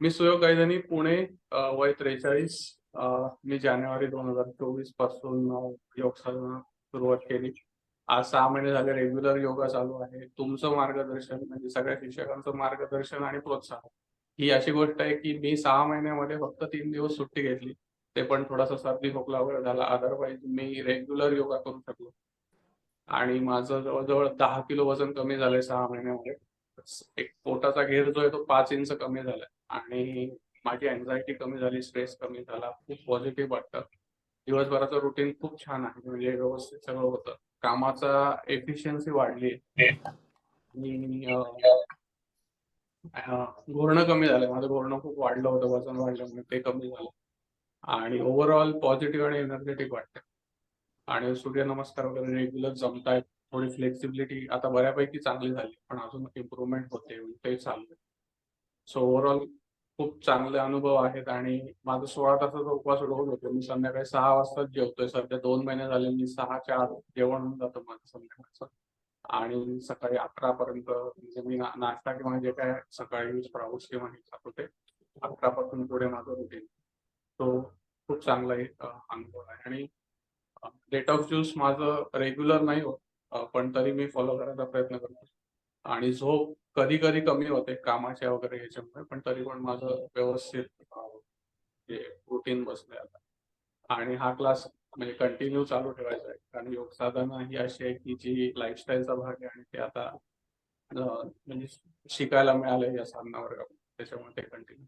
मी सुयोग गायधनी पुणे वय त्रेचाळीस मी जानेवारी दोन हजार चोवीसपासून योग साधना सुरुवात केली. आज सहा महिने झाले रेग्युलर योगा चालू आहे. तुमचं मार्गदर्शन म्हणजे सगळ्या शिक्षकांचं मार्गदर्शन आणि प्रोत्साहन ही अशी गोष्ट आहे की मी सहा महिन्यामध्ये फक्त तीन दिवस सुट्टी घेतली. ते पण थोडासा सर्दी खोकला वगैरे झाला. अदरवाईज मी रेग्युलर योगा करू शकलो. आणि माझं जवळजवळ दहा किलो वजन कमी झालंय सहा महिन्यामध्ये. एक पोटाचा घेर जो आहे तो पाच इंच कमी झालाय. आणि माझी अँझायटी कमी झाली स्ट्रेस कमी झाला खूप पॉझिटिव्ह वाटतं. दिवसभराचं रुटीन खूप छान आहे. म्हणजे व्यवस्थित सगळं होतं. कामाचा एफिशियन्सी वाढली. आणि घोरणं कमी झालं माझं घोरणं खूप वाढलं होतं वजन वाढल्यामुळे ते कमी झालं. आणि ओव्हरऑल पॉझिटिव्ह आणि एनर्जेटिक वाटतं. आणि सूर्यनमस्कार वगैरे रेग्युलर जमतायत. थोडी फ्लेक्सिबिलिटी आता बऱ्यापैकी चांगली झाली पण अजून इम्प्रुव्हमेंट होते ते चाललंय. सो ओव्हरऑल खूप चांगले अनुभव आहेत आणि माझं सोळा तासाचा उपवास रोज होतो मी संध्याकाळी सहा वाजताच जेवतोय. सध्या दोन महिने झाले मी सहाच्या आत जेवण होऊन जातं माझं संध्याकाळचं. आणि सकाळी अकरा पर्यंत म्हणजे मी नाश्ता किंवा जे काय सकाळी स्प्राउट्स किंवा हे खात होते अकरा पासून पुढे माझं रुटीन तो खूप चांगला एक अनुभव आहे. आणि डेटॉक्स ज्यूस माझं रेग्युलर नाही होत. पण तरी मी फॉलो करायचा प्रयत्न करतो. आणि झोप कधी कधी कमी होते कामाच्या वगैरे ह्याच्यामुळे पण तरी पण माझं व्यवस्थित रुटीन बसले आता. आणि हा क्लास म्हणजे कंटिन्यू चालू ठेवायचा आहे. कारण योग साधना ही अशी आहे की जी लाईफस्टाईलचा भाग आहे आणि ते आता म्हणजे शिकायला मिळालं या साधना वर्गामध्ये त्याच्यामुळे ते कंटिन्यू